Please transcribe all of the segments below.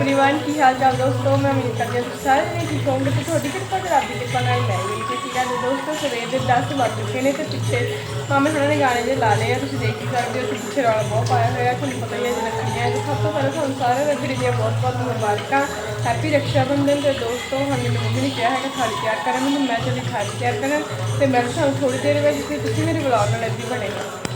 Everyone की हाल चाल दोस्तों मैं उम्मीद करती हूँ सारे ने ठीक होंगे तो थोड़ी कृपा तो रब की कृपा नाल मैं मिल के ठीक है तो दोस्तों सवेर के दस बज चुके हैं तो पिछले मामे थोड़े ने गाने जो ला लिया तुम देख ही सकते हो कि पिछले रौला बहुत पाया होया थोड़ी पता ही है जो रखनी है सब तो पहले थोड़ा सारे रखड़ी दिया बहुत बहुत मुबारक हैप्पी रक्षाबंधन तो दोस्तों हम मेरी मम्मी ने कहा है कि थाली तैयार करें मैं मैं चली थाली तैयार करें तो मैं थोड़ी देर बाद फिर तुम मेरे ब्लॉग में लगी बनेगा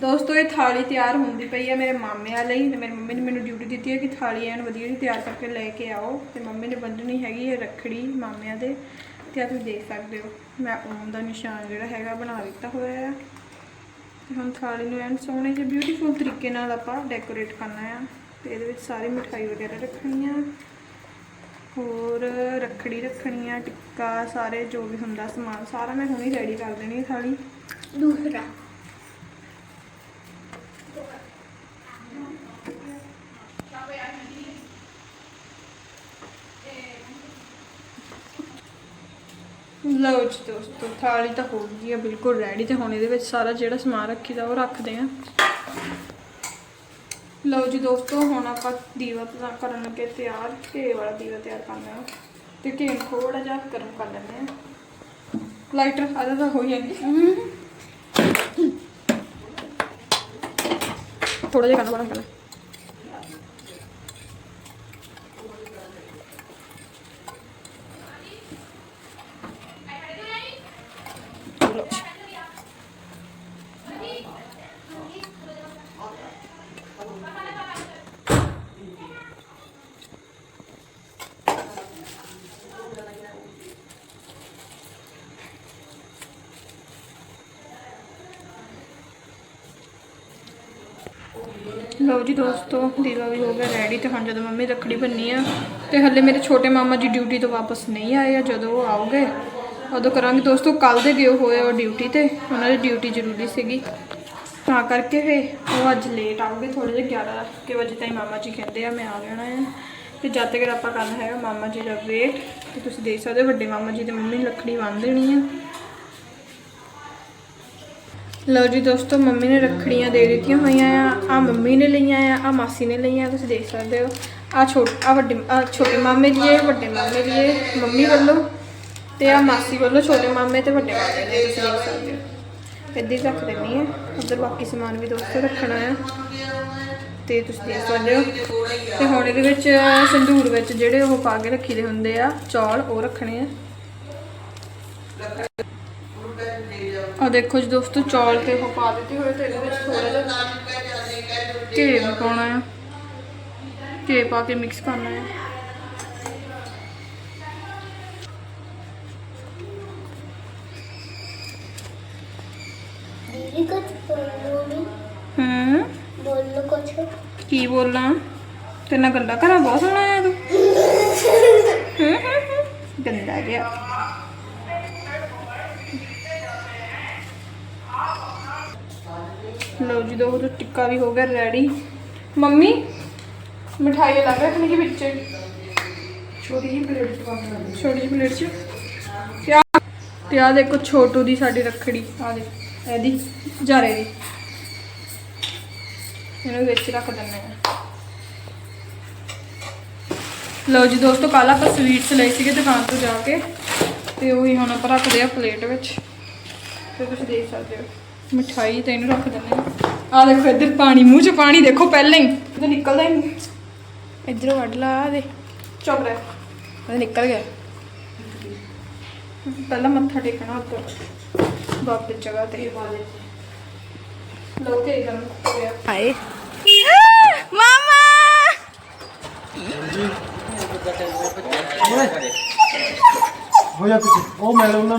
ਦੋਸਤੋ, ਇਹ ਥਾਲੀ ਤਿਆਰ ਹੁੰਦੀ ਪਈ ਆ ਮੇਰੇ ਮਾਮੇ ਆ ਲਈ ਤੇ ਮੇਰੀ ਮੰਮੀ ਨੇ ਮੈਨੂੰ ਡਿਊਟੀ ਦਿੱਤੀ ਹੈ ਕਿ ਥਾਲੀ ਐਨ ਵਧੀਆ ਜੀ ਤਿਆਰ ਕਰਕੇ ਲੈ ਕੇ ਆਓ ਤੇ ਮੰਮੀ ਨੇ ਬੰਨਣੀ ਹੈਗੀ ਇਹ ਰੱਖੜੀ ਮਾਮਿਆਂ ਦੇ ਤੇ ਆ ਤੁਸੀਂ ਦੇਖ ਸਕਦੇ ਹੋ, ਮੈਂ ਓਮ ਦਾ ਨਿਸ਼ਾਨ ਜਿਹੜਾ ਹੈਗਾ ਬਣਾ ਦਿੱਤਾ ਹੋਇਆ ਹੈ ਤੇ ਹੁਣ ਥਾਲੀ ਨੂੰ ਐਨ ਸੋਹਣੇ ਜਿਹੇ ਬਿਊਟੀਫੁਲ ਤਰੀਕੇ ਨਾਲ ਆਪਾਂ ਡੈਕੋਰੇਟ ਕਰਨਾ ਆ ਤੇ ਇਹਦੇ ਵਿੱਚ ਸਾਰੀ ਮਿਠਾਈ ਵਗੈਰਾ ਰੱਖਣੀ ਆ। ਹੋਰ ਰੱਖੜੀ ਰੱਖਣੀ ਆ, ਟਿੱਕਾ, ਸਾਰੇ ਜੋ ਵੀ ਹੁੰਦਾ ਸਮਾਨ, ਸਾਰਾ ਮੈਂ ਹੁਣੇ ਰੈਡੀ ਕਰ ਦੇਣੀ ਥਾਲੀ। ਦੂਸਰਾ। ਲਓ ਜੀ ਦੋਸਤੋ ਥਾਲੀ ਤਾਂ ਹੋ ਗਈ ਆ ਬਿਲਕੁਲ ਰੈਡੀ ਤੇ ਹੁਣ ਇਹਦੇ ਵਿੱਚ ਸਾਰਾ ਜਿਹੜਾ ਸਮਾਨ ਰੱਖੀਦਾ ਉਹ ਰੱਖਦੇ ਆ। ਲਓ ਜੀ ਦੋਸਤੋ ਹੁਣ ਆਪਾਂ ਦੀਵਾ ਤਾਂ ਕਰਨ ਲੱਗੇ ਤਿਆਰ ਘੇ ਵਾਲਾ ਦੀਵਾ ਤਿਆਰ ਕਰਨਾ ਹੈ ਤੇ ਘੇ ਥੋੜਾ ਜਿਹਾ ਗਰਮ ਕਰ ਲੈਂਦੇ ਆ। ਲਾਈਟਰ ਆਦਾ ਤਾਂ ਹੋ ਜਾਂਦੀ। ਥੋੜਾ ਜਿਹਾ ਕਰਨਾ ਬਣਾ ਕਰਨਾ ਲਓ ਜੀ ਦੋਸਤੋ ਦੀਵਾ ਵੀ ਹੋ ਗਿਆ ਰੈਡੀ ਤੇ ਹੁਣ ਜਦੋਂ ਮੰਮੀ ਰੱਖੜੀ ਬੰਨੀ ਆ, ਤੇ ਹੱਲੇ ਮੇਰੇ ਛੋਟੇ ਮਾਮਾ ਜੀ ਡਿਊਟੀ ਤੋਂ ਵਾਪਸ ਨਹੀਂ ਆਏ ਆ, ਜਦੋਂ ਉਹ ਆਉਗੇ, ਉਦੋਂ ਕਰਾਂਗੇ। ਦੋਸਤੋ ਕੱਲ ਦੇ ਗਏ ਹੋਏ ਉਹ ਡਿਊਟੀ ਤੇ, ਉਹਨਾਂ ਦੀ ਡਿਊਟੀ ਜ਼ਰੂਰੀ ਸੀਗੀ। ਤਾਂ ਕਰਕੇ ਫੇ ਉਹ ਅੱਜ ਲੇਟ ਆਉਗੇ ਥੋੜੇ ਜਿਹਾ 11 ਕੁ ਵਜੇ ਤਾਈਂ ਮਾਮਾ ਜੀ ਕਹਿੰਦੇ ਆ, ਮੈਂ ਆ ਜਾਣਾ ਆ। ਤੇ ਜਦ ਤੱਕ ਆਪਾਂ ਕਰਨਾ ਹੈਗਾ, ਮਾਮਾ ਜੀ ਦਾ ਵੇਟ ਤੇ ਤੁਸੀਂ ਦੇਖ ਸਕਦੇ ਹੋ, ਵੱਡੇ ਮਾਮਾ ਜੀ ਤੇ ਮੰਮੀ ਨੇ ਲੱਕੜੀ ਬੰਨ੍ਹ ਦੇਣੀ ਆ। ਲਓ ਜੀ ਦੋਸਤੋ, ਮੰਮੀ ਨੇ ਰੱਖੜੀਆਂ ਦੇ ਦਿੱਤੀਆਂ ਹੋਈਆਂ ਆ। ਆ ਮੰਮੀ ਨੇ ਲਈਆਂ ਆ ਆ ਮਾਸੀ ਨੇ ਲਈਆਂ, ਤੁਸੀਂ ਦੇਖ ਸਕਦੇ ਹੋ। ਆ ਛੋਟ ਆ ਵੱਡੇ ਆ ਛੋਟੇ ਮਾਮੇ ਲਈ ਇਹ ਵੱਡੇ ਮਾਮੇ ਲਈ ਮੰਮੀ ਵੱਲੋਂ ਤੇ ਆ ਮਾਸੀ ਵੱਲੋਂ ਛੋਟੇ ਮਾਮੇ ਤੇ ਵੱਡੇ ਮਾਮੇ ਲਈ ਤੁਸੀਂ ਦੇਖ ਸਕਦੇ ਹੋ। ਇੱਦਾਂ ਹੀ ਰੱਖ ਦਿੰਨੀ ਆ। ਉਧਰ ਬਾਕੀ ਸਮਾਨ ਵੀ ਦੋਸਤੋ ਰੱਖਣਾ ਆ। ਤੇ ਤੁਸੀਂ ਦੇਖ ਸਕਦੇ ਹੋ। ਤੇ ਹੁਣ ਇਹਦੇ ਵਿੱਚ ਸੰਧੂਰ ਵਿੱਚ ਜਿਹੜੇ ਉਹ ਪਾ ਕੇ ਰੱਖੀਦੇ ਹੁੰਦੇ ਆ, ਚੌਲ, ਉਹ ਰੱਖਣੇ ਆ। ਆ ਦੇਖੋ ਜੀ ਦੋਸਤੋ ਚੌਲ ਤੇ ਉਹ ਪਾ ਦਿੱਤੇ ਹੋਏ ਤੇ ਇਹਦੇ ਵਿੱਚ ਥੋੜਾ ਜਿਹਾ ਘੇ ਵੀ ਪਾਉਣਾ ਆ ਘੇ ਪਾ ਕੇ ਮਿਕਸ ਕਰਨਾ ਹੈ दीदी कुछ बोलो भी ਹੂੰ बोलो कुछ ਕੀ ਬੋਲਾਂ ਤੇ ਨਾ ਗੱਲਾਂ ਕਰਾਂ ਬਹੁਤ ਸੋਹਣਾ ਆ ਤੂੰ ਹੂੰ, ਹੂੰ, ਹੂੰ। ਗੰਦਾ ਗਿਆ ਲਓ ਜੀ ਦੋ ਟਿੱਕਾ ਵੀ ਹੋ ਗਿਆ ਰੈਡੀ ਮੰਮੀ ਮਠਾਈ ਲੱਗ ਰੱਖਣੀ ਕਿ ਵਿੱਚ। ਛੋਟੀ ਜਿਹੀ ਪਲੇਟ ਚ ਪਾ ਕੇ ਛੋਟੀ ਜਿਹੀ ਪਲੇਟ ਚ। ਤੇ ਆਹ- ਤੇ ਆ ਦੇਖੋ ਛੋਟੂ ਦੀ ਸਾਡੀ ਰੱਖੜੀ। ਆ ਦੇ ਇਹਦੀ ਜਾਰੇ ਦੀ। ਇਹਨੂੰ ਵਿੱਚ ਰੱਖ ਦਿੰਦੇ ਆ। ਲਓ ਜੀ ਦੋਸਤੋ ਕੱਲ ਆਪਾਂ ਸਵੀਟਸ ਲਏ ਸੀਗੇ ਦੁਕਾਨ ਤੋਂ ਜਾ ਕੇ। ਤੇ ਉਹੀ ਹੁਣ ਆਪਾਂ ਰੱਖਦੇ ਆ ਪਲੇਟ ਵਿੱਚ। ਤੇ ਤੁਸੀਂ ਦੇਖ ਸਕਦੇ ਹੋ। ਮਠਾਈ ਤੇ ਇਹਨੂੰ ਰੱਖ ਦਿੰਦੇ ਆ ਦੇਖੋ ਇੱਧਰ ਪਾਣੀ ਮੂੰਹ 'ਚ ਪਾਣੀ ਦੇਖੋ ਪਹਿਲਾਂ ਹੀ। ਇਹਦਾ ਨਿਕਲਦਾ ਹੀ ਨਹੀਂ। ਇੱਧਰੋਂ ਵੱਢ ਲਾ ਆ ਦੇ ਚੁੱਪ ਰਹਿ। ਉਹ ਨਿਕਲ ਗਿਆ। ਪਹਿਲਾਂ ਮੱਥਾ ਟੇਕਣਾ ਉੱਧਰ। ਬਾਬੇ ਜਗ੍ਹਾ ਤੇ। ਲੋਕੇ ਗਰਮ ਹੋ ਗਿਆ ਮਾਮਾ! ਹੋ ਜਾ ਕੁਝ ਉਹ ਮੈਡਮ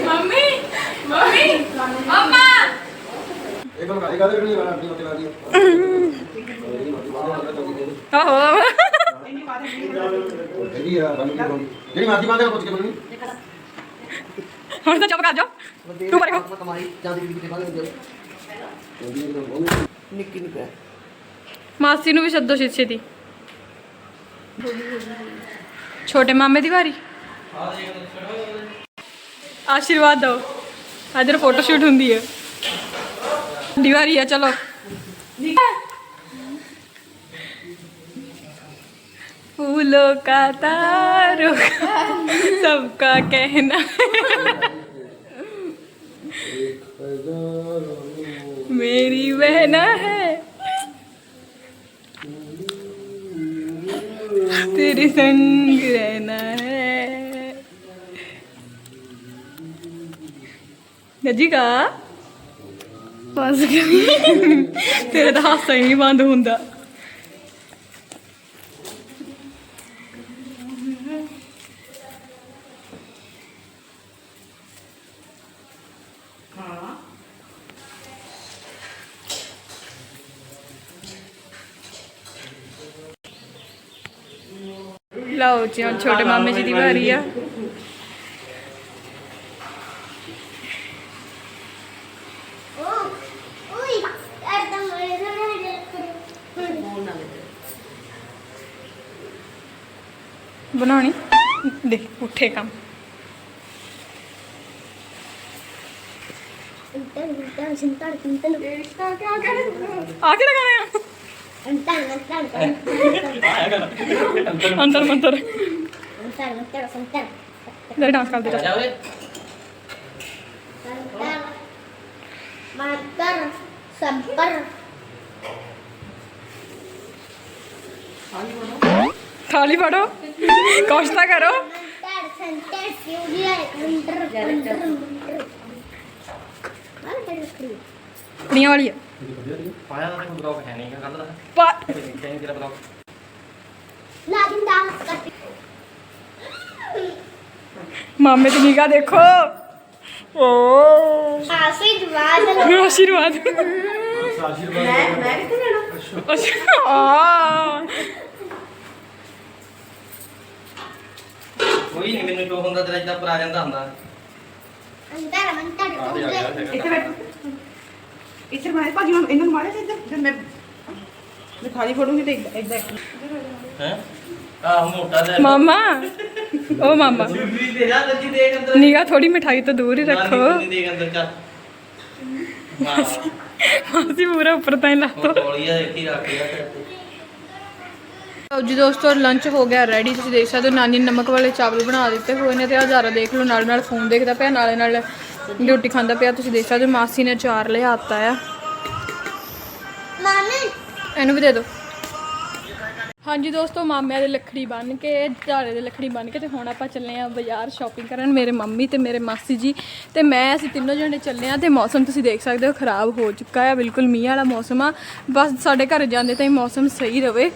ਮੰਮੀ ਮੰਮੀ ਮੰਮਾ। ਇਹ ਗੱਲ ਇਹ ਗੱਲ ਕਰਨੀ ਵਾਲਾ ਆਪਣੀ ਮਤਲਬ ਦੀ ਆਹੋ ਕਹਿੰਦੀ ਆ ਰੰਗ ਦੀ ਜਿਹੜੀ ਮਾਤੀ ਬੰਦੇ ਪੁੱਛ ਕੇ ਮੈਨੂੰ ਹੁਣ ਤਾਂ ਚੁੱਪ ਕਰ ਜਾ ਤੂੰ ਪਰੇ ਹੋ ਕਮਾਈ ਜਾਂਦੀ ਕਿਤੇ ਬੰਦੇ ਨਿੱਕੀ ਨਿੱਕੀ ਮਾਸੀ ਨੂੰ ਵੀ ਸੱਦੋ ਛੇਤੀ ਛੇਤੀ। ਛੋਟੇ ਮਾਮੇ ਦੀ ਵਾਰੀ। आशीर्वाद दो। इधर फोटोशूट होंगी है। दीवारी है, चलो। फूलों का तारों का, सबका कहना। मेरी बहना है। तेरे संग रहना है। ਗੱਜੀ ਕਾ ਬਸ ਤੇਰੇ ਤਾਂ ਹਾਸਾ ਹੀ ਨਹੀਂ ਬੰਦ ਹੁੰਦਾ। ਲਓ ਜੀ, ਹੁਣ ਛੋਟੇ ਮਾਮੇ ਜੀ ਦੀ ਵਾਰੀ ਆ। ਬਣਾਉਣੀ ਦੇਖ ਉੱਠੇ ਕੰਮ entar, sentar, entar, ਰਿਸ਼ਤਾ ਕਿਆ ਕਹਿ ਆ ਕੇ ਲਗਾਇਆ ਲੈ ਡਾਂਸ ਕਰਦੇ ਜਾ ਜਾਵੇ sentar, matar, sampar, ਥਾਲੀ ਫੜੋ entar. Mana ada skrip? ਕੁੜੀਆਂ ਵਾਲੀ ਆ ਪਾਇਆ ਤਾਂ ਕੋਈ ਬਲੌਗ ਹੈ ਨਹੀਂ ਕੱਲ ਦਾ ਪਾ ਕਿਹਨੇ ਤੇਰਾ ਬਲੌਗ Lagi dah kasih. ਮਾਮੇ ਦੀ ਨਿਗਾਹ ਦੇਖੋ ਓ ਆਸ਼ੀਰਵਾਦ ਆਸ਼ੀਰਵਾਦ ਅੱਛਾ ਆ ਕੋਈ ਨਹੀਂ ਮੈਨੂੰ ਜੋ ਹੁੰਦਾ ਤੇਰਾ ਜਿੱਦਾਂ ਪਰ ਆ ਜਾਂਦਾ ਹੁੰਦਾ Entar, entar, ਆ ਦੇ ਆ ਗਿਆ। entar. ਇੱਥੇ ਬੈਠ। ਇੱਥੇ ਮਾਰੇ ਭਾਜੀ ਹੁਣ ਇਹਨਾਂ ਨੂੰ ਮਾਰੇ ਸੀ ਇੱਧਰ ਜਦ ਮੈਂ ਮੈਂ ਖਾਲੀ ਫੜੂੰਗੀ ਤੇ ਇੱਦਾਂ ਇੱਦਾਂ ਹੈ? ਆਹ ਮੋਟਾ ਲੈ ਮਾਮਾ। ਓ ਮਾਮਾ। ਵੀ ਦੇ ਜਾ ਲੱਗੀ ਦੇਖ ਅੰਦਰ। ਨਿਗਾਹ ਥੋੜੀ ਮਿਠਾਈ ਤੋਂ ਦੂਰ ਹੀ ਰੱਖੋ। ਨਹੀਂ ਦੇਖ ਅੰਦਰ ਚੱਲ। ਹਾਂ ਮਾਸੀ ਪੂਰਾ ਉੱਪਰ ਤਾਂ ਹੀ ਲਾ ਉਹ ਤੌਲੀਆ ਇੱਥੇ ਰੱਖ ਲਿਆ ਤੇ ਲਓ ਜੀ ਦੋਸਤੋ ਲੰਚ ਹੋ ਗਿਆ ਰੈਡੀ ਤੁਸੀਂ ਦੇਖ ਸਕਦੇ ਹੋ ਨਾਨੀ ਨਮਕ ਵਾਲੇ ਚਾਵਲ ਬਣਾ ਦਿੱਤੇ ਹੋਏ ਨੇ ਤੇ ਹਜ਼ਾਰਾ ਦੇਖ ਲਓ ਨਾਲ ਨਾਲ ਫੋਨ ਦੇਖਦਾ ਪਿਆ ਨਾਲੇ ਨਾਲ ਰੋਟੀ ਖਾਂਦਾ ਪਿਆ। ਤੁਸੀਂ ਦੇਖ ਸਕਦੇ ਹੋ ਮਾਸੀ ਨੇ ਚਾਰ ਲਿਆਤਾ ਆ। Mami, ਇਹਨੂੰ ਵੀ ਦੇ ਦਿਓ। ਹਾਂਜੀ ਦੋਸਤੋ ਮਾਮਿਆਂ ਦੇ ਲੱਖੜੀ ਬੰਨ ਕੇ ਝਾੜੇ ਦੇ ਲੱਖੜੀ ਬੰਨ ਕੇ ਤੇ ਹੁਣ ਆਪਾਂ ਚੱਲੇ ਆ ਬਾਜ਼ਾਰ ਸ਼ਾਪਿੰਗ ਕਰਨ ਮੇਰੇ ਮੰਮੀ ਤੇ ਮੇਰੇ ਮਾਸੀ ਜੀ। ਤੇ ਮੈਂ ਅਸੀਂ ਤਿੰਨੋਂ ਜਣੇ ਚੱਲੇ ਆ ਤੇ ਮੌਸਮ ਤੁਸੀਂ ਦੇਖ ਸਕਦੇ ਹੋ ਖਰਾਬ ਹੋ ਚੁੱਕਾ ਹੈ ਬਿਲਕੁਲ ਮੀਂਹ ਵਾਲਾ ਮੌਸਮ ਆ। ਬਸ ਸਾਡੇ ਘਰ ਜਾਂਦੇ ਤਾਂ ਮੌਸਮ ਸਹੀ ਰਵੇ।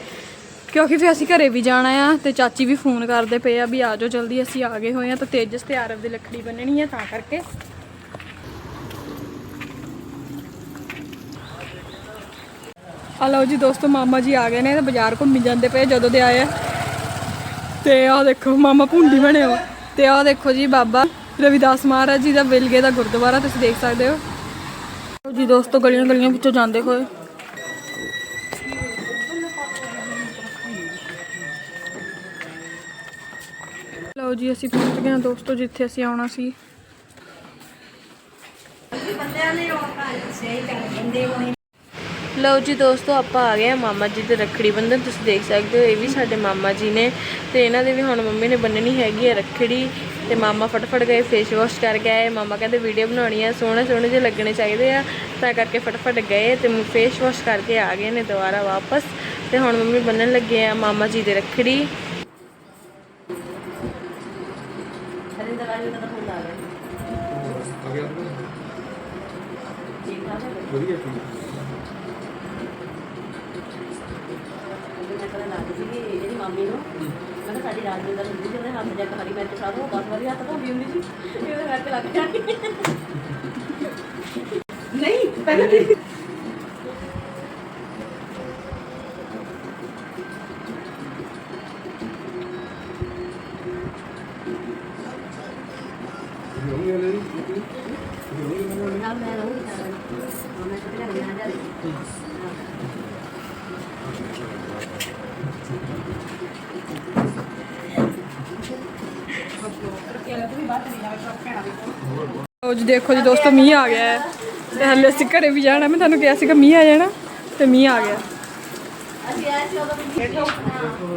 ਕਿਉਂਕਿ ਫਿਰ ਅਸੀਂ ਘਰੇ ਵੀ ਜਾਣਾ ਆ ਤੇ ਚਾਚੀ ਵੀ ਫੋਨ ਕਰਦੇ ਪਏ ਆ ਵੀ ਆ ਜਾਓ ਜਲਦੀ, ਅਸੀਂ ਆ ਗਏ ਹੋਏ ਆ ਤਾਂ ਤੇਜਸ ਤੇ ਆਰਵ ਦੀ ਲੱਕੜੀ ਬੰਨਣੀ ਆ ਤਾਂ ਕਰਕੇ। ਆ ਲਓ ਜੀ ਦੋਸਤੋ, ਮਾਮਾ ਜੀ ਆ ਗਏ ਨੇ ਤੇ ਬਾਜ਼ਾਰ ਘੁੰਮੀ ਜਾਂਦੇ ਪਏ ਜਦੋਂ ਦੇ ਆਏ ਆ। ਤੇ ਆਹ ਦੇਖੋ, ਮਾਮਾ ਭੁੰਡੀ ਬਣਿਆ ਵਾ ਤੇ ਆਹ ਦੇਖੋ ਜੀ ਬਾਬਾ ਰਵਿਦਾਸ ਮਹਾਰਾਜ ਜੀ ਦਾ ਵਿਲਗੇ ਦਾ ਗੁਰਦੁਆਰਾ, ਤੁਸੀਂ ਦੇਖ ਸਕਦੇ ਹੋ। ਜੀ ਦੋਸਤੋ ਗਲੀਆਂ ਗਲੀਆਂ ਵਿੱਚੋਂ ਜਾਂਦੇ ਹੋਏ। ਲਓ ਜੀ, ਅਸੀਂ ਪਹੁੰਚ ਗਏ ਹਾਂ ਦੋਸਤੋ, ਜਿੱਥੇ ਅਸੀਂ ਆਉਣਾ ਸੀ। ਲਓ ਜੀ ਦੋਸਤੋ, ਆਪਾਂ ਆ ਗਏ ਆ ਮਾਮਾ ਜੀ ਦੇ ਰੱਖੜੀ ਬੰਧਨ ਤੁਸੀਂ ਦੇਖ ਸਕਦੇ ਹੋ, ਇਹ ਵੀ ਸਾਡੇ ਮਾਮਾ ਜੀ ਨੇ। ਤੇ ਇਹਨਾਂ ਦੇ ਵੀ ਹੁਣ ਮੰਮੀ ਨੇ ਬੰਨਣੀ ਹੈਗੀ ਹੈ ਰੱਖੜੀ। ਤੇ ਮਾਮਾ ਫਟਫਟ ਗਏ ਫੇਸ ਵਾਸ਼ ਕਰਕੇ ਆਏ। ਮਾਮਾ ਕਹਿੰਦੇ ਵੀਡੀਓ ਬਣਾਉਣੀ ਆ, ਸੋਹਣੇ ਸੋਹਣੇ ਜਿਹੇ ਲੱਗਣੇ ਚਾਹੀਦੇ ਆ। ਤਾਂ ਕਰਕੇ ਫਟਫਟ ਗਏ ਤੇ ਫੇਸ ਵਾਸ਼ ਕਰਕੇ ਆ ਗਏ ਨੇ ਦੁਬਾਰਾ ਵਾਪਸ। ਤੇ ਹੁਣ ਮੰਮੀ ਬੰਨਣ ਲੱਗੇ ਆ ਮਾਮਾ ਜੀ ਦੇ ਰੱਖੜੀ। ਆ ਗਿਆ ਵਧੀਆ ਠੀਕ ਜਿਹੜੀ ਮਾਮੀ ਨੂੰ। ਮੈਂ ਕਿਹਾ ਸਾਡੀ ਨੂੰ ਤਾਂ ਹੁੰਦੀ ਜਿਹਦੇ ਹੱਥ ਜਾ ਕੇ ਹਰੀ ਮਿਰਚ ਖਾ ਦੋ ਬਸ ਵਾਰੀ ਹੱਥ ਧੋਂਦੀ ਹੁੰਦੀ ਸੀ। ਇਹਦੇ ਕਰਕੇ ਲੱਗ ਜਾਂਦੀ ਨਹੀਂ ਪਹਿਲਾਂ ਦੇਖੋ ਜੀ ਦੋਸਤੋ, ਮੀਂਹ ਆ ਗਿਆ ਹੈ। ਤੇ ਹਲੇ ਅਸੀਂ ਘਰੇ ਵੀ ਜਾਣਾ, ਮੈਂ ਤੁਹਾਨੂੰ ਕਿਹਾ ਸੀਗਾ ਮੀਂਹ ਆ ਜਾਣਾ, ਤੇ ਮੀਂਹ ਆ ਗਿਆ। ਅਸੀਂ ਆਏ ਸੀ ਉਦੋਂ ਵੀ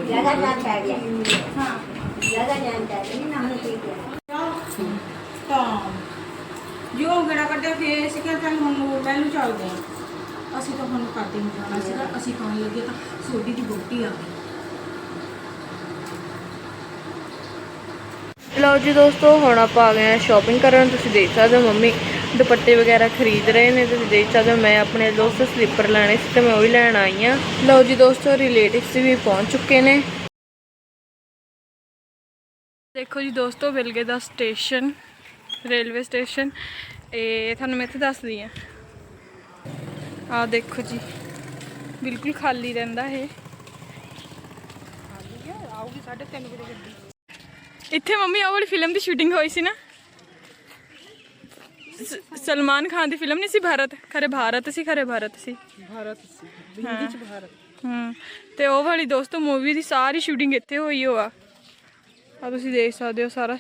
ਜਗ੍ਹਾ ਜਾਣ ਪੈ ਗਿਆ ਹਾਂ ਜਗ੍ਹਾ ਜਾਣ ਪੈ ਗਈ ਨਾ ਹੁਣ ਠੀਕ ਹੈ ਤਾਂ ਜੋ ਗੜਾ ਕੱਢਿਆ, ਫੇਰ ਅਸੀਂ ਕਿਹਾ ਚੱਲ ਹੁਣ ਉਹ ਪਹਿਲੂ ਚੱਲਦੇ ਆ ਅਸੀਂ ਤਾਂ ਹੁਣ ਕਰਦੇ ਨਹੀਂ ਜਾਣਾ ਸੀਗਾ, ਅਸੀਂ ਖਾਣ ਲੱਗੇ ਤਾਂ ਸੋਡੀ ਦੀ ਬੋਟੀ ਆ ਗਈ। ਲਓ ਜੀ ਦੋਸਤੋ, ਹੁਣ ਆਪਾਂ ਆ ਗਏ ਆ ਸ਼ਾਪਿੰਗ ਕਰਨ। ਤੁਸੀਂ ਦੇਖ ਸਕਦੇ ਹੋ ਮੰਮੀ ਦੁਪੱਟੇ ਵਗੈਰਾ ਖਰੀਦ ਰਹੇ ਨੇ। ਤੁਸੀਂ ਦੇਖ ਸਕਦੇ ਹੋ ਮੈਂ ਆਪਣੇ ਦੋਸਤ ਸਲੀਪਰ ਲੈਣੇ ਸੀ ਤੇ ਮੈਂ ਉਹ ਵੀ ਲੈਣ ਆਈ ਆ ਲਓ ਜੀ ਦੋਸਤੋ ਰਿਲੇਟਿਵਸ ਵੀ ਪਹੁੰਚ ਚੁੱਕੇ ਨੇ। ਦੇਖੋ ਜੀ ਦੋਸਤੋ ਬਿਲਗੇ ਦਾ ਸਟੇਸ਼ਨ ਰੇਲਵੇ ਸਟੇਸ਼ਨ ਇਹ ਤੁਹਾਨੂੰ ਮੈਂ ਇੱਥੇ ਦੱਸਦੀ ਆ ਆ ਦੇਖੋ ਜੀ, ਬਿਲਕੁਲ ਖਾਲੀ ਰਹਿੰਦਾ ਇਹ। ਆਉਗੀ 3:30 ਵਜੇ ਗੱਡੀ। ਇੱਥੇ ਮੰਮੀ ਉਹ ਵਾਲੀ ਫਿਲਮ ਦੀ ਸ਼ੂਟਿੰਗ ਹੋਈ ਸੀ ਨਾ। ਸਲਮਾਨ ਖਾਨ ਦੀ ਫਿਲਮ ਨਹੀਂ ਸੀ ਭਾਰਤ? ਖਰੇ ਭਾਰਤ ਸੀ ਖਰੇ ਭਾਰਤ ਸੀ। ਭਾਰਤ ਸੀ। ਹਿੰਦੀ ਚ ਭਾਰਤ। ਹੂੰ। ਤੇ ਉਹ ਵਾਲੀ ਦੋਸਤੋ ਮੂਵੀ ਦੀ ਸਾਰੀ ਸ਼ੂਟਿੰਗ ਇੱਥੇ ਹੋਈ ਹੋ ਆ ਆ ਤੁਸੀਂ ਦੇਖ ਸਕਦੇ ਹੋ ਸਾਰਾ।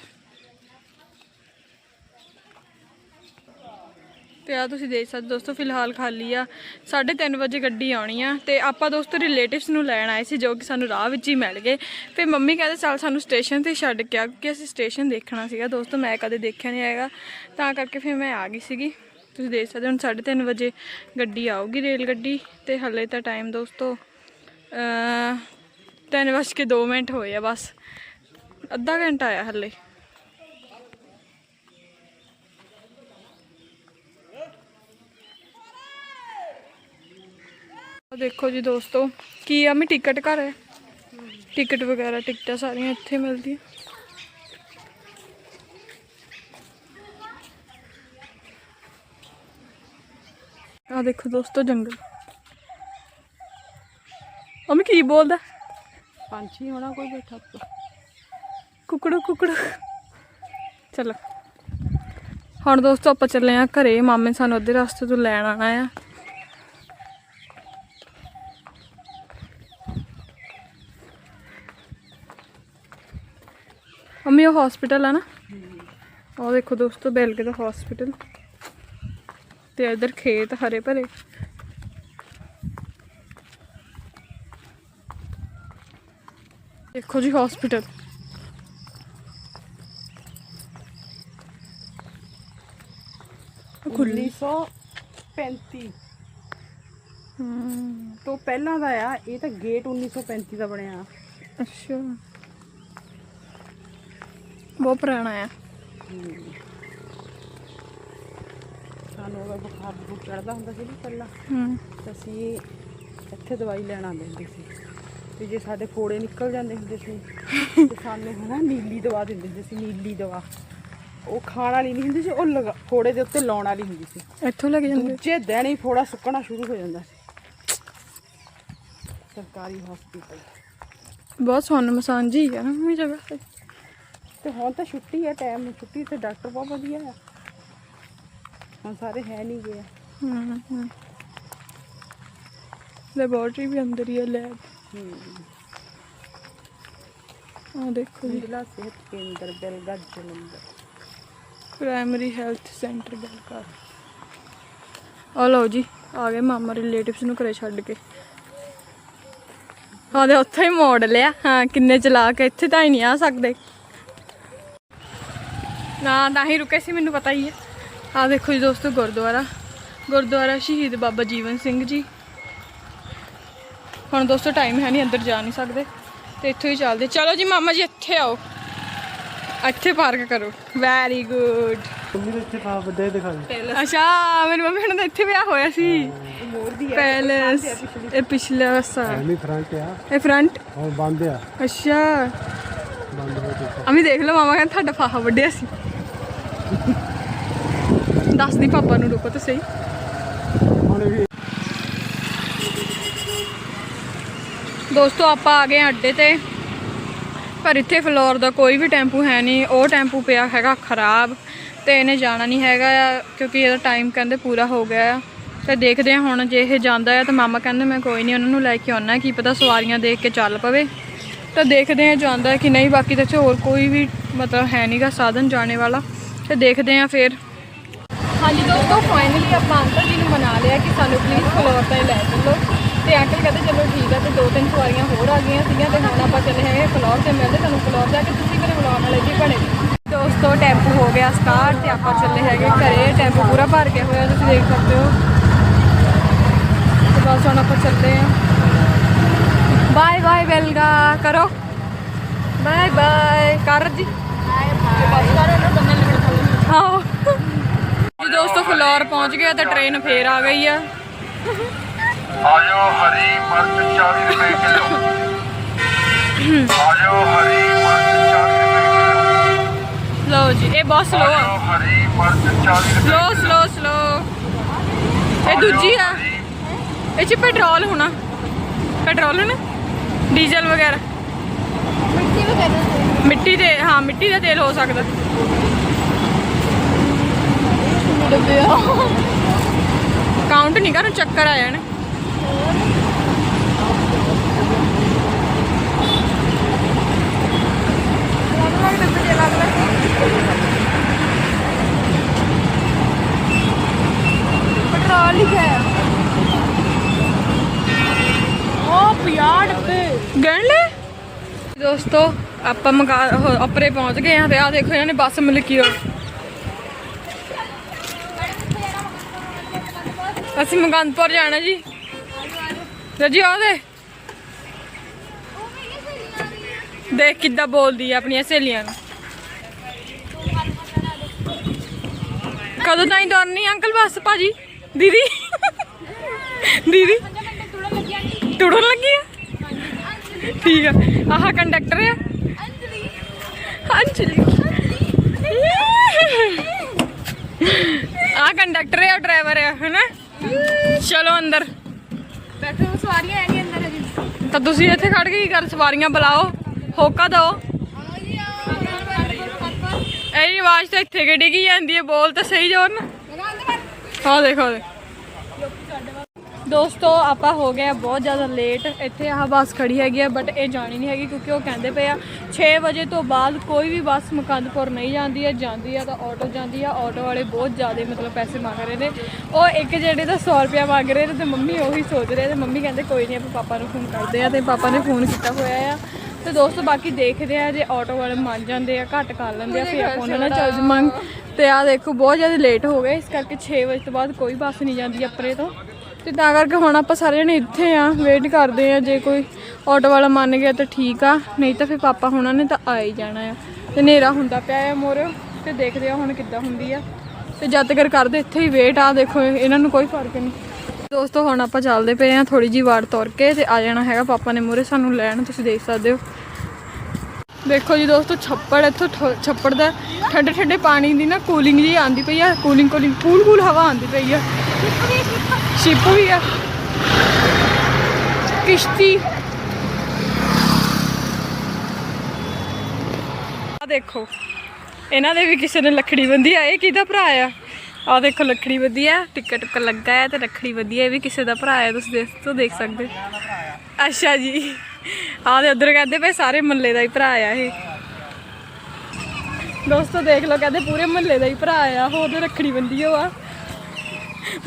ਤੇ ਆ ਤੁਸੀਂ ਦੇਖ ਸਕਦੇ ਹੋ ਦੋਸਤੋ, ਫਿਲਹਾਲ ਖਾਲੀ ਆ। 3:30 ਵਜੇ ਗੱਡੀ ਆਉਣੀ ਆ ਤੇ ਆਪਾਂ ਦੋਸਤੋ ਰਿਲੇਟਿਵਸ ਨੂੰ ਲੈਣ ਆਏ ਸੀ ਜੋ ਕਿ ਸਾਨੂੰ ਰਾਹ ਵਿੱਚ ਹੀ ਮਿਲ ਗਏ। ਫਿਰ ਮੰਮੀ ਕਹਿੰਦੇ, ਚੱਲ ਸਾਨੂੰ ਸਟੇਸ਼ਨ ਤੇ ਛੱਡ ਕੇ ਆ, ਕਿਉਂਕਿ ਅਸੀਂ ਸਟੇਸ਼ਨ ਦੇਖਣਾ ਸੀਗਾ ਦੋਸਤੋ, ਮੈਂ ਕਦੇ ਦੇਖਿਆ ਨਹੀਂ ਹੈਗਾ। ਤਾਂ ਕਰਕੇ ਫਿਰ ਮੈਂ ਆ ਗਈ ਸੀਗੀ। ਤੁਸੀਂ ਦੇਖ ਸਕਦੇ ਹੋ, ਹੁਣ 3:30 ਵਜੇ ਗੱਡੀ ਆਊਗੀ ਰੇਲ ਗੱਡੀ ਤੇ ਹਲੇ ਤਾਂ ਟਾਈਮ ਦੋਸਤੋ ਤਿੰਨ ਵੱਜ ਕੇ 2 ਮਿੰਟ ਹੋਏ ਆ ਬਸ। ਅੱਧਾ ਘੰਟਾ ਆਇਆ ਹਲੇ। ਦੇਖੋ ਜੀ ਦੋਸਤੋ ਕੀ ਆ ਮੈਂ ਟਿਕਟ ਘਰ ਹੈ। ਟਿਕਟ ਵਗੈਰਾ ਟਿਕਟਾਂ ਸਾਰੀਆਂ ਇੱਥੇ ਮਿਲਦੀਆਂ। ਆ ਦੇਖੋ ਦੋਸਤੋ ਜੰਗਲ। ਅਮੀ ਕੀ ਬੋਲਦਾ? ਪੰਛੀ ਹੋਣਾ ਕੋਈ ਬੈਠਾ। ਕੁਕੜੂ ਕੁਕੜੂ। ਚਲੋ। ਹੁਣ ਦੋਸਤੋ ਆਪਾਂ ਚੱਲੇ ਆ ਘਰੇ। ਮਾਮੇ ਸਾਨੂੰ ਅੱਧੇ ਰਸਤੇ ਤੋਂ ਲੈਣ ਆਣਾ ਆ। ਮੰਮੀ ਉਹ ਹਸਪੀਟਲ ਆ ਨਾ। ਉਹ ਦੇਖੋ ਦੋਸਤੋ ਬੈਲਗੇ ਦਾ ਹਸਪੀਟਲ ਤੇ ਇਧਰ ਖੇਤ ਹਰੇ ਭਰੇ। ਦੇਖੋ ਜੀ ਹਸਪੀਟਲ ਖੁੱਲੀ 1935 ਤੋਂ ਪਹਿਲਾਂ ਦਾ ਆ ਇਹ ਤਾਂ ਗੇਟ 1935 ਦਾ ਬਣਿਆ। ਅੱਛਾ। ਬਹੁਤ ਪੁਰਾਣਾ ਆ। ਸਾਨੂੰ ਉਹ ਬੁਖਾਰ ਬੁਖਾਰ ਚੜਦਾ ਹੁੰਦਾ ਸੀ ਨਾ ਪਹਿਲਾਂ। ਹੂੰ। ਤਾਂ ਅਸੀਂ ਇੱਥੇ ਦਵਾਈ ਲੈਣ ਆਉਂਦੇ ਹੁੰਦੇ ਸੀ। ਤੇ ਜੇ ਸਾਡੇ ਫੋੜੇ ਨਿਕਲ ਜਾਂਦੇ ਹੁੰਦੇ ਸੀ ਤੇ ਸਾਨੂੰ ਹਨਾ ਨੀਲੀ ਦਵਾ ਦਿੰਦੇ ਹੁੰਦੇ ਸੀ ਨੀਲੀ ਦਵਾ। ਉਹ ਖਾਣ ਵਾਲੀ ਨਹੀਂ ਹੁੰਦੀ ਸੀ ਉਹ ਲਗਾ- ਫੋੜੇ ਦੇ ਉੱਤੇ ਲਾਉਣ ਵਾਲੀ ਹੁੰਦੀ ਸੀ। ਇੱਥੋਂ ਲੱਗ ਜਾਂਦੇ? ਦੂਜੇ ਦਿਨ ਹੀ ਫੋੜਾ ਸੁੱਕਣਾ ਸ਼ੁਰੂ ਹੋ ਜਾਂਦਾ ਸੀ। ਸਰਕਾਰੀ ਹਸਪੀਟਲ ਬਹੁਤ ਸੋਨ ਮਸਾਂਜੀ ਆ ਨਾ ਮੇਰੀ ਜਗ੍ਹਾ ਤੇ। ਤੇ ਹੁਣ ਤਾਂ ਛੁੱਟੀ ਹੈ ਟਾਈਮ ਛੁੱਟੀ ਤੇ ਡਾਕਟਰ ਬਹੁਤ ਵਧੀਆ ਆ ਹੁਣ ਸਾਰੇ ਹੈ ਨਹੀਂ ਗਏ। ਹੂੰ ਹੂੰ ਲੈਬੋਰਟਰੀ ਵੀ ਅੰਦਰ ਹੀ ਹੈ ਲੈਬ ਆ ਦੇਖੋ ਜੀ। ਜ਼ਿਲ੍ਹਾ ਸਿਹਤ ਕੇਂਦਰ ਬੈਲਗੜ Jalandhar. Primary health centre Balkar ਆ ਲਓ ਜੀ ਆ ਗਏ ਮਾਮਾ ਰਿਲੇਟਿਵਸ ਨੂੰ ਘਰੇ ਛੱਡ ਕੇ। ਹਾਂ ਦੇ ਉੱਥੇ ਹੀ ਮੋੜ ਲਿਆ। ਹਾਂ ਕਿੰਨੇ ਚਲਾ ਕੇ ਇੱਥੇ ਤਾਂ ਹੀ ਨਹੀਂ ਆ ਸਕਦੇ। ਨਾ ਤਾਂ ਹੀ ਰੁਕੇ ਸੀ ਮੈਨੂੰ ਪਤਾ ਹੀ ਹੈ। ਆ ਦੇਖੋ ਜੀ ਦੋਸਤੋ ਗੁਰਦੁਆਰਾ। ਗੁਰਦੁਆਰਾ ਸ਼ਹੀਦ ਬਾਬਾ ਜੀਵਨ ਸਿੰਘ ਜੀ। ਹੁਣ ਦੋਸਤੋ ਟਾਈਮ ਹੈ ਨਹੀਂ ਅੰਦਰ ਜਾ ਨਹੀਂ ਸਕਦੇ। ਤੇ ਇੱਥੋਂ ਹੀ ਚੱਲਦੇ। ਚਲੋ ਜੀ ਮਾਮਾ ਜੀ ਇੱਥੇ ਆਓ। ਇੱਥੇ ਪਾਰਕ ਕਰੋ। ਵੈਰੀ ਗੁੱਡ ਮੰਮੀ ਦੇ ਇੱਥੇ ਪਾ ਵੱਡੇ ਦਿਖਾ ਦੇ ਅੱਛਾ ਮੇਰੀ ਮੰਮੀ ਹੁਣ ਇੱਥੇ ਵਿਆਹ ਹੋਇਆ ਸੀ। ਪੈਲਸ ਇਹ ਪਿਛਲਾ ਹਿੱਸਾ ਐਵੇਂ ਫਰੰਟ ਆ। ਇਹ ਫਰੰਟ ਔਰ ਬੰਦ ਆ। ਅੱਛਾ। ਬੰਦ ਹੋ ਚੁੱਕਾ। ਅਮੀ ਦੇਖ ਲਓ ਮਾਮਾ ਕਹਿੰਦਾ ਤੁਹਾਡਾ ਫਾਹਾ ਵੱਡਿਆ ਸੀ। ਦੱਸਦੀ ਪਾਪਾ ਨੂੰ ਰੁਕੋ ਤਾਂ ਸਹੀ। ਦੋਸਤੋ, ਆਪਾਂ ਆ ਗਏ ਹਾਂ ਅੱਡੇ ਤੇ। ਪਰ ਇੱਥੇ ਫਲੋਰ ਦਾ ਕੋਈ ਵੀ ਟੈਂਪੂ ਹੈ ਨਹੀਂ। ਉਹ ਟੈਂਪੂ ਪਿਆ ਹੈਗਾ ਖਰਾਬ ਤੇ ਇਹਨੇ ਜਾਣਾ ਨਹੀਂ ਹੈਗਾ ਆ, ਕਿਉਂਕਿ ਇਹਦਾ ਟਾਈਮ ਕਹਿੰਦੇ ਪੂਰਾ ਹੋ ਗਿਆ ਆ। ਤੇ ਦੇਖਦੇ ਆ ਹੁਣ ਜੇ ਇਹ ਜਾਂਦਾ ਆ ਤਾਂ ਮਾਮਾ ਕਹਿੰਦੇ ਮੈਂ ਕੋਈ ਨਹੀਂ, ਉਹਨਾਂ ਨੂੰ ਲੈ ਕੇ ਆਉਣਾ, ਕੀ ਪਤਾ ਸਵਾਰੀਆਂ ਦੇਖ ਕੇ ਚੱਲ ਪਵੇ। ਤਾਂ ਦੇਖਦੇ ਆ ਜਾਂਦਾ ਕਿ ਨਹੀਂ, ਬਾਕੀ ਤਾਂ ਇੱਥੇ ਹੋਰ ਕੋਈ ਵੀ ਮਤਲਬ ਹੈ ਨਹੀਂਗਾ ਸਾਧਨ ਜਾਣੇ ਵਾਲਾ। ਤੇ ਦੇਖਦੇ ਆ ਫਿਰ। ਹਾਂਜੀ ਦੋਸਤੋ ਫਾਈਨਲੀ ਆਪਾਂ ਅੰਕਲ ਜੀ ਨੂੰ ਮਨਾ ਲਿਆ ਕਿ ਸਾਨੂੰ ਪਲੀਜ਼ ਫਲੋਰ ਤੇ ਲੈ ਚੱਲੋ। ਤੇ ਅੰਕਲ ਕਹਿੰਦੇ ਚਲੋ ਠੀਕ ਆ, ਤੇ ਦੋ ਤਿੰਨ ਸਵਾਰੀਆਂ ਹੋਰ ਆ ਗਈਆਂ ਸੀਗੀਆਂ ਤੇ ਹੁਣ ਆਪਾਂ ਚੱਲੇ ਹੈਗੇ ਫਲੋਰ ਤੇ। ਮਿਲਦੇ ਤੁਹਾਨੂੰ ਫਲੋਰ ਜਾ ਕੇ ਤੁਸੀਂ ਮੇਰੇ ਬੁਲਾਉਣ ਵਾਲੇ ਜੀ ਬਣੇ। ਦੋਸਤੋ, ਟੈਂਪੂ ਹੋ ਗਿਆ ਸਟਾਰਟ ਤੇ ਆਪਾਂ ਚੱਲੇ ਹੈਗੇ ਘਰੇ। ਟੈਂਪੂ ਪੂਰਾ ਭਰ ਗਿਆ ਹੋਇਆ, ਤੁਸੀਂ ਦੇਖ ਸਕਦੇ ਹੋ। ਤੇ ਬਸ ਹੁਣ ਆਪਾਂ ਚੱਲਦੇ ਆ ਬਾਏ ਬਾਏ ਬੈਲਗਾ, ਕਰੋ। ਬਾਏ ਬਾਏ ਕਰ ਜੀ। ਹਾਂ ਜੀ ਦੋਸਤੋ ਫਲੋਰ ਪਹੁੰਚ ਗਏ ਤੇ ਟ੍ਰੇਨ ਫੇਰ ਆ ਗਈ ਆ। ਆਜੋ ਹਰੀ ਮਿਰਚ 40 ਰੁਪਏ ਕਿਲੋ। ਆਜੋ ਹਰੀ ਮਿਰਚ 40 ਰੁਪਏ ਕਿਲੋ। ਲਓ ਜੀ ਇਹ ਬਹੁਤ ਸਲੋ ਆ। ਹਰੀ ਮਿਰਚ 40 ਰੁਪਏ ਸਲੋ ਸਲੋ ਸਲੋ ਇਹ ਦੂਜੀ ਆ। ਇਹ ਚ ਪੈਟਰੋਲ ਹੋਣਾ। ਪੈਟਰੋਲ ਹੋਣਾ ਡੀਜ਼ਲ ਵਗੈਰਾ। ਮਿੱਟੀ ਦੇ ਹਾਂ ਮਿੱਟੀ ਦਾ ਤੇਲ ਹੋ ਸਕਦਾ। ਕਾਊਂਟ ਨਹੀਂ ਕਰਨ ਚੱਕਰ ਆ ਜਾਣ। ਪੈਟਰੋਲ ਲਿਖਿਆ ਹੈ। ਉਹ 50 ਡੱਬੇ ਗਣ ਲੈ। ਦੋਸਤੋ ਆਪਾਂ ਮਗਾ ਆਪਰੇ ਪਹੁੰਚ ਗਏ ਆ ਤੇ ਆ ਦੇਖੋ ਇਹਨਾਂ ਨੇ ਬੱਸ ਮਲਕੀ ਰੋਡ ਅਸੀਂ ਮੁਕੰਦਪੁਰ ਜਾਣਾ ਜੀ। ਰਜੀ ਆ ਦੇਖ। ਕਿੱਦਾਂ ਬੋਲਦੀ ਆ ਆਪਣੀਆਂ ਸਹੇਲੀਆਂ ਨੂੰ। ਕਦੋਂ ਤਾਈਂ ਤੁਰਨੀ ਅੰਕਲ ਬੱਸ ਭਾਜੀ? ਦੀਦੀ? ਦੀਦੀ? ਟੁੜਨ ਲੱਗੀ ਆ? ਠੀਕ ਆ। ਆਹ ਕੰਡਕਟਰ ਆ। ਅੰਜਲੀ। ਆ ਕੰਡਕਟਰ ਆ, ਡਰਾਈਵਰ ਆ, ਹੈਨਾ? ਚਲੋ ਅੰਦਰ। ਬੈਠੋ ਸਵਾਰੀਆਂ ਹੈ ਨਹੀਂ ਅੰਦਰ ਹਜੇ। ਤਾਂ ਤੁਸੀਂ ਇੱਥੇ ਖੜ ਕੇ ਕੀ ਕਰ ਸਵਾਰੀਆਂ ਬੁਲਾਓ ਹੋਕਾ ਦਿਓ। ਇਹ ਆਵਾਜ਼ ਤਾਂ ਇੱਥੇ ਕਿ ਡਿੱਗੀ ਜਾਂਦੀ ਹੈ ਬੋਲ ਤਾਂ ਸਹੀ ਜੋਰ ਨਾ। ਹਾਂ ਦੇਖੋ ਦੇ ਦੋਸਤੋ ਆਪਾਂ ਹੋ ਗਏ ਬਹੁਤ ਜ਼ਿਆਦਾ ਲੇਟ ਇੱਥੇ ਆਹ ਬੱਸ ਖੜੀ ਹੈਗੀ ਆ ਬਟ ਇਹ ਜਾਣੀ ਨਹੀਂ ਹੈਗੀ ਕਿਉਂਕਿ ਉਹ ਕਹਿੰਦੇ ਪਏ ਆ 6 ਵਜੇ ਤੋਂ ਬਾਅਦ ਕੋਈ ਵੀ ਬੱਸ ਮੁਕੰਦਪੁਰ ਨਹੀਂ ਜਾਂਦੀ ਹੈ। ਜਾਂਦੀ ਆ ਤਾਂ ਆਟੋ ਜਾਂਦੀ ਆ। ਆਟੋ ਵਾਲੇ ਬਹੁਤ ਜ਼ਿਆਦਾ ਮਤਲਬ ਪੈਸੇ ਮੰਗ ਰਹੇ ਨੇ। ਉਹ ਇੱਕ ਜਿਹੜੇ ਦਾ 100 ਰੁਪਿਆ ਮੰਗ ਰਹੇ ਨੇ ਤੇ ਮੰਮੀ ਉਹੀ ਸੋਚ ਰਹੇ ਤੇ ਮੰਮੀ ਕਹਿੰਦੇ ਕੋਈ ਨਹੀਂ ਆਪਾਂ ਪਾਪਾ ਨੂੰ ਫੋਨ ਕਰਦੇ ਆ ਤੇ ਪਾਪਾ ਨੇ ਫੋਨ ਕੀਤਾ ਹੋਇਆ ਆ। ਤੇ ਦੋਸਤੋ ਬਾਕੀ ਦੇਖਦੇ ਆ ਜੇ ਆਟੋ ਵਾਲੇ ਮੰਨ ਜਾਂਦੇ ਆ ਘੱਟ ਕਰ ਲੈਂਦੇ ਆ ਫਿਰ ਆਪਾਂ ਉਹਨਾਂ ਨਾਲ ਚੱਲ ਮੰਗ ਤੇ ਆ ਦੇਖੋ ਬਹੁਤ ਜ਼ਿਆਦਾ ਲੇਟ ਹੋ ਗਏ। ਇਸ ਕਰਕੇ 6 ਵਜੇ ਤੋਂ ਬਾਅਦ ਕੋਈ ਬੱਸ ਨਹੀਂ ਜਾਂਦੀ ਆਪਰੇ ਤੋਂ। ਤੇ ਤਾਂ ਕਰਕੇ ਹੁਣ ਆਪਾਂ ਸਾਰੇ ਜਣੇ ਇੱਥੇ ਆ ਵੇਟ ਕਰਦੇ ਆ, ਜੇ ਕੋਈ ਆਟੋ ਵਾਲਾ ਮੰਨ ਗਿਆ ਤਾਂ ਠੀਕ ਆ, ਨਹੀਂ ਤਾਂ ਫਿਰ ਪਾਪਾ ਹੁਣਾਂ ਨੇ ਤਾਂ ਆ ਹੀ ਜਾਣਾ ਆ। ਤੇ ਹਨੇਰਾ ਹੁੰਦਾ ਪਿਆ ਆ ਮੋਰੇ, ਤੇ ਦੇਖਦੇ ਆ ਹੁਣ ਕਿੱਦਾਂ ਹੁੰਦੀ ਆ। ਤੇ ਜਦ ਤੱਕ ਕਰਦੇ ਇੱਥੇ ਹੀ ਵੇਟ ਆ, ਦੇਖੋ ਇਹਨਾਂ ਨੂੰ ਕੋਈ ਫ਼ਰਕ ਨਹੀਂ। ਦੋਸਤੋ, ਹੁਣ ਆਪਾਂ ਚੱਲਦੇ ਪਏ ਆ ਥੋੜੀ ਜੀ ਵਾਰ ਤੁਰ ਕੇ ਤੇ ਆ ਜਾਣਾ ਹੈਗਾ ਪਾਪਾ ਨੇ ਮੋਰੇ ਸਾਨੂੰ ਲੈਣ, ਤੁਸੀਂ ਦੇਖ ਸਕਦੇ ਹੋ। ਦੇਖੋ ਜੀ ਦੋਸਤੋ, ਛੱਪੜ ਇੱਥੋਂ ਠ- ਛੱਪੜ ਦਾ ਠੰਡੇ ਠੰਡੇ ਪਾਣੀ ਦੀ ਨਾ ਕੂਲਿੰਗ ਜੀ ਆਂਦੀ ਪਈ ਆ ਕੂਲਿੰਗ ਕੂਲਿੰਗ ਕੂਲ ਕੂਲ ਹਵਾ ਆਂਦੀ ਪਈ ਆ। ਸ਼ਿਪੂ ਵੀ ਆ ਕਿਸ਼ਤੀ। ਆ ਦੇਖੋ, ਇਹਨਾਂ ਦੇ ਵੀ ਕਿਸੇ ਨੇ ਲੱਖੜੀ ਬੰਦੀ ਆ, ਇਹ ਕਿਹਦਾ ਭਰਾ ਆ? ਆ ਦੇਖੋ ਲੱਖੜੀ ਵਧੀਆ ਆ, ਟਿੱਕਾ ਟੁੱਕਾ ਲੱਗਾ ਹੈ ਤੇ ਲੱਖੜੀ ਵਧੀਆ ਇਹ ਵੀ ਕਿਸੇ ਦਾ ਭਰਾ ਆ, ਤੁਸੀਂ ਦੇਖ ਤੋਂ ਦੇਖ ਸਕਦੇ। ਅੱਛਾ ਜੀ। ਆ ਦੇ ਉਧਰ ਕਹਿੰਦੇ ਪਏ ਸਾਰੇ ਮੱਲੇ ਦਾ ਹੀ ਭਰਾ ਆ ਇਹ। ਦੋਸਤੋ, ਦੇਖ ਲਓ, ਕਹਿੰਦੇ ਪੂਰੇ ਮਹੱਲੇ ਦਾ ਹੀ ਭਰਾ ਆ, ਹੋਰ ਰੱਖੜੀ ਬੰਦੀ ਹੋ ਆ।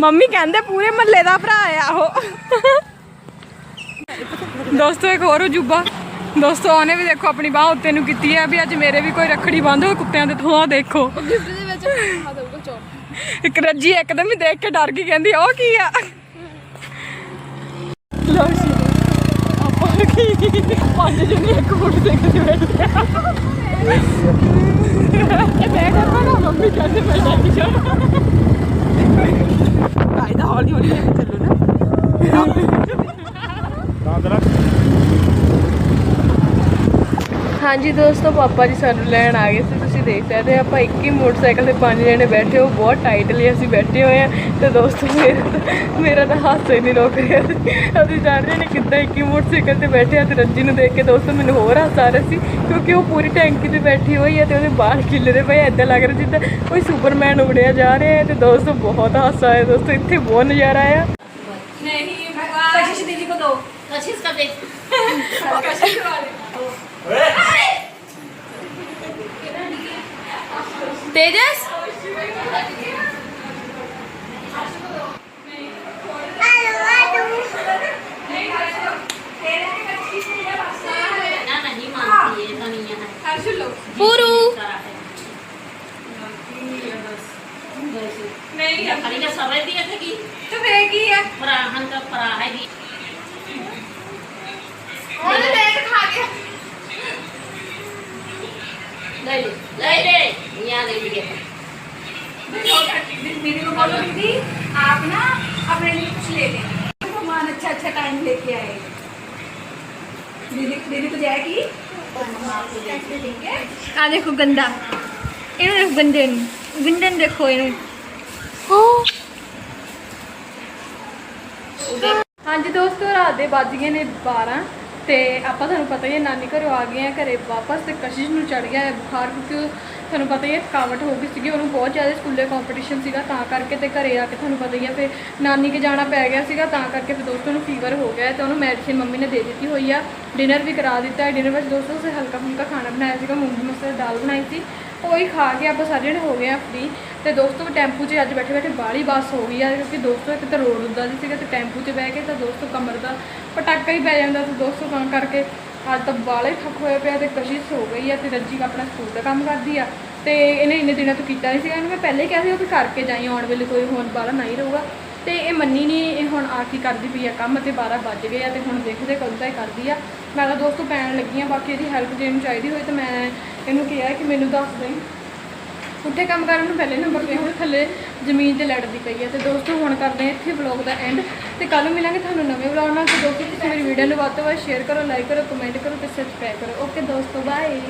ਮੰਮੀ ਕਹਿੰਦੇ ਪੂਰੇ ਮਹੱਲੇ ਦਾ ਭਰਾ ਆ ਉਹ। ਦੋਸਤੋ ਇੱਕ ਹੋਰ ਅਜੂਬਾ। ਦੋਸਤੋ ਉਹਨੇ ਵੀ ਦੇਖੋ ਆਪਣੀ ਬਾਹ ਉੱਤੇ ਨੂੰ ਕੀਤੀ ਹੈ ਵੀ ਅੱਜ ਮੇਰੇ ਵੀ ਕੋਈ ਰੱਖੜੀ ਬੰਦ ਹੋਵੇ ਕੁੱਤਿਆਂ ਦੇ ਆ ਦੇਖੋ। ਗਿਫਟ ਦੇ ਵਿੱਚ ਦਊਗਾ ਇੱਕ ਰੱਜੀ ਇੱਕਦਮ ਹੀ ਦੇਖ ਕੇ ਡਰ ਗਈ ਕਹਿੰਦੀ ਉਹ ਕੀ ਆ? ਜੀ ਆਪਾਂ ਕੀ ਪੰਜ ਜਣੇ ਇੱਕ ਫੁੱਟ ਦੇ ਕੇ ਬੈਠੇ ਆ। ਇਹ ਮੈਂ ਕਰਵਾ ਨਾ ਮੰਮੀ ਕਹਿੰਦੇ ਮੈਂ ਲੈ ਕੇ ਜਾਣਾ ਕਾਇਦਾ ਹੌਲੀ ਹੌਲੀ ਲੈ ਕੇ ਚੱਲੋ ਨਾ। ਹਾਂਜੀ ਦੋਸਤੋ, ਪਾਪਾ ਜੀ ਸਾਨੂੰ ਲੈਣ ਆ ਗਏ ਸੀ, ਤੁਸੀਂ ਦੇਖ ਸਕਦੇ ਆਪਾਂ ਇੱਕ ਹੀ ਮੋਟਰਸਾਈਕਲ ਤੇ ਪੰਜ ਜਣੇ ਬੈਠੇ ਹੋ, ਬਹੁਤ ਟਾਈਟਲੀ ਅਸੀਂ ਬੈਠੇ ਹੋਏ ਆ ਤੇ ਦੋਸਤੋ, ਮੇਰਾ ਮੇਰਾ ਤਾਂ ਹਾਸਾ ਹੀ ਨਹੀਂ ਰੁਕ ਰਿਹਾ ਸੀ। ਅਸੀਂ ਜਾਣਦੇ ਨੇ ਕਿੱਦਾਂ ਇੱਕ ਹੀ ਮੋਟਰਸਾਈਕਲ ਤੇ ਬੈਠੇ ਆ ਤੇ ਰੱਜੀ ਨੂੰ ਦੇਖ ਕੇ ਦੋਸਤੋ, ਮੈਨੂੰ ਹੋਰ ਹਾਸਾ ਆ ਰਿਹਾ ਸੀ। ਕਿਉਂਕਿ ਉਹ ਪੂਰੀ ਟੈਂਕੀ ਤੇ ਬੈਠੀ ਹੋਈ ਹੈ ਤੇ ਉਹਦੇ ਬਾਲ ਖਿਲਰੇ ਪਏ ਐਦਾਂ ਲੱਗ ਰਿਹਾ ਜਿੱਦਾਂ ਕੋਈ ਸੁਪਰਮੈਨ ਉੜਿਆ ਜਾ ਰਿਹਾ ਹੈ ਤੇ ਦੋਸਤੋ ਬਹੁਤ ਹਾਸਾ ਆਇਆ ਦੋਸਤੋ ਇੱਥੇ ਬਹੁਤ ਨਜ਼ਾਰਾ ਆਇਆ ਕਸ਼ਿਸ਼ ਦੀਦੀ ਕੋ ਦੋ कशिश कर दे ਕਸ਼ਿਸ਼ ਕਰਵਾ ਦੇ ਤੇਜਸ पूरू। नहीं खाली का सवाई दिया था कि तो फिर की है पराहन का पराहा दी और ले खा गया ले ले ले यहाँ ले लिए दीदी को बोलो आप ना अपने लिए कुछ ले लें। तो मान अच्छा अच्छा टाइम लेके आए। दीदी दीदी तो जाएगी ਆ ਦੇਖੋ ਗੰਦਾ ਇਹਨੂੰ ਦੇਖੋ ਗੰਦੇ ਨੂੰ ਗੰਦੇ ਨੂੰ ਦੇਖੋ ਇਹਨੂੰ ਹਾਂਜੀ ਦੋਸਤੋ ਰਾਤ ਦੇ ਵੱਜ ਗਏ ਨੇ 12 ਤੇ ਆਪਾਂ ਤੁਹਾਨੂੰ ਪਤਾ ਹੀ ਹੈ, ਨਾਨੀ ਘਰੋਂ ਆ ਗਏ ਆ, ਘਰੇ ਵਾਪਸ ਤੇ ਕਸ਼ਿਸ਼ ਨੂੰ ਚੜ ਗਿਆ ਹੈ ਬੁਖਾਰ ਕਿਉਂਕਿ ਤੁਹਾਨੂੰ ਪਤਾ ਹੀ ਹੈ, ਥਕਾਵਟ ਹੋ ਗਈ ਸੀਗੀ, ਉਹਨੂੰ ਬਹੁਤ ਜ਼ਿਆਦਾ ਸਕੂਲੇ ਕੰਪੀਟੀਸ਼ਨ ਸੀਗਾ, ਤਾਂ ਕਰਕੇ ਤੇ ਘਰੇ ਆ ਕੇ ਤੁਹਾਨੂੰ ਪਤਾ ਹੀ ਹੈ, ਫਿਰ ਨਾਨੀ ਕੇ ਜਾਣਾ ਪੈ ਗਿਆ ਸੀਗਾ, ਤਾਂ ਕਰਕੇ ਫਿਰ ਦੋਸਤੋ ਨੂੰ ਫੀਵਰ ਹੋ ਗਿਆ ਹੈ ਤੇ ਉਹਨੂੰ ਮੈਡੀਸਿਨ ਮੰਮੀ ਨੇ ਦੇ ਦਿੱਤੀ ਹੋਈ ਆ। ਡਿਨਰ ਵੀ ਕਰਾ ਦਿੱਤਾ ਹੈ ਡਿਨਰ ਵਿੱਚ ਦੋਸਤੋ ਅਸੀਂ ਹਲਕਾ ਫੁਲਕਾ ਖਾਣਾ ਬਣਾਇਆ ਸੀਗਾ, ਮੂੰਗੀ ਮਸਰ ਦਾਲ ਬਣਾਈ ਸੀ। ਉਹੀ ਖਾ ਕੇ ਆਪਾਂ ਸਾਰੇ ਜਣੇ ਹੋ ਗਏ ਆ ਫ੍ਰੀ ਤੇ ਦੋਸਤੋ, ਟੈਂਪੂ 'ਚ ਅੱਜ ਬੈਠੇ ਬੈਠੇ ਬਾਹਲੀ ਬੱਸ ਹੋ ਗਈ ਆ, ਕਿਉਂਕਿ ਦੋਸਤੋ ਇੱਕ ਤਾਂ ਰੋਡ ਉੱਦਾਂ ਦੀ ਸੀਗਾ ਤੇ ਟੈਂਪੂ 'ਚ ਬਹਿ ਕੇ ਤਾਂ ਦੋਸਤੋ ਕਮਰ ਦਾ ਪਟਾਕਾ ਹੀ ਪੈ ਜਾਂਦਾ ਤੇ ਦੋਸਤੋ ਤਾਂ ਕਰਕੇ। ਅੱਜ ਤਾਂ ਬਾਲੇ ਥੱਕ ਹੋਇਆ ਪਿਆ ਤੇ ਕਸ਼ਿਸ਼ ਹੋ ਗਈ ਆ ਤੇ ਰੱਜੀ ਆਪਣਾ ਸਕੂਲ ਦਾ ਕੰਮ ਕਰਦੀ ਆ। ਤੇ ਇਹਨੇ ਇੰਨੇ ਦਿਨਾਂ ਤੋਂ ਕੀਤਾ ਨਹੀਂ ਸੀਗਾ, ਇਹਨੂੰ ਮੈਂ ਪਹਿਲੇ ਹੀ ਕਿਹਾ ਸੀ ਵੀ ਕਰਕੇ ਜਾਈ ਆਉਣ ਵੇਲੇ, ਕੋਈ ਹੁਣ ਬਾਹਲਾ ਨਹੀਂ ਰਹੂਗਾ। ਤੇ ਇਹ ਮੰਨੀ ਨਹੀਂ, ਇਹ ਹੁਣ ਆ ਕੀ ਕਰਦੀ ਪਈ ਆ, ਕੰਮ ਤੇ 12 ਵੱਜ ਗਏ ਆ ਤੇ ਹੁਣ ਦੇਖਦੇ ਕਦੋਂ ਤੱਕ ਕਰਦੀ ਆ। ਮੈਂ ਤਾਂ ਦੋਸਤੋ ਪੈਣ ਲੱਗੀ ਆ ਬਾਕੀ ਇਹਦੀ ਹੈਲਪ ਜੇ ਨੂੰ ਚਾਹੀਦੀ ਹੋਈ ਤਾਂ ਮੈਂ ਇਹਨੂੰ ਕਿਹਾ ਕਿ ਮੈਨੂੰ ਦੱਸ ਦੇਈਂ ਉੱਥੇ ਕੰਮ ਕਰਨ ਨੂੰ ਪਹਿਲੇ ਨੰਬਰ ਤੇ ਹੁਣ ਥੱਲੇ ਜ਼ਮੀਨ ਤੇ ਲੜਦੀ ਪਈ ਹੈ। ਤੇ ਦੋਸਤੋ ਹੁਣ ਕਰਦੇ ਹਾਂ ਇੱਥੇ ਵਲੌਗ ਦਾ ਐਂਡ ਤੇ ਕੱਲ ਨੂੰ ਮਿਲਾਂਗੇ ਤੁਹਾਨੂੰ ਨਵੇਂ ਵਲੌਗ ਨਾਲ। ਤੇ ਦੋਸਤੋ ਤੁਸੀਂ ਮੇਰੀ ਵੀਡੀਓ ਨੂੰ ਵੱਧ ਤੋਂ ਵੱਧ ਸ਼ੇਅਰ ਕਰੋ ਲਾਈਕ ਕਰੋ ਕਮੈਂਟ ਕਰੋ ਤੇ ਸਬਸਕ੍ਰਾਈਬ ਕਰੋ। ਓਕੇ ਦੋਸਤੋ ਬਾਏ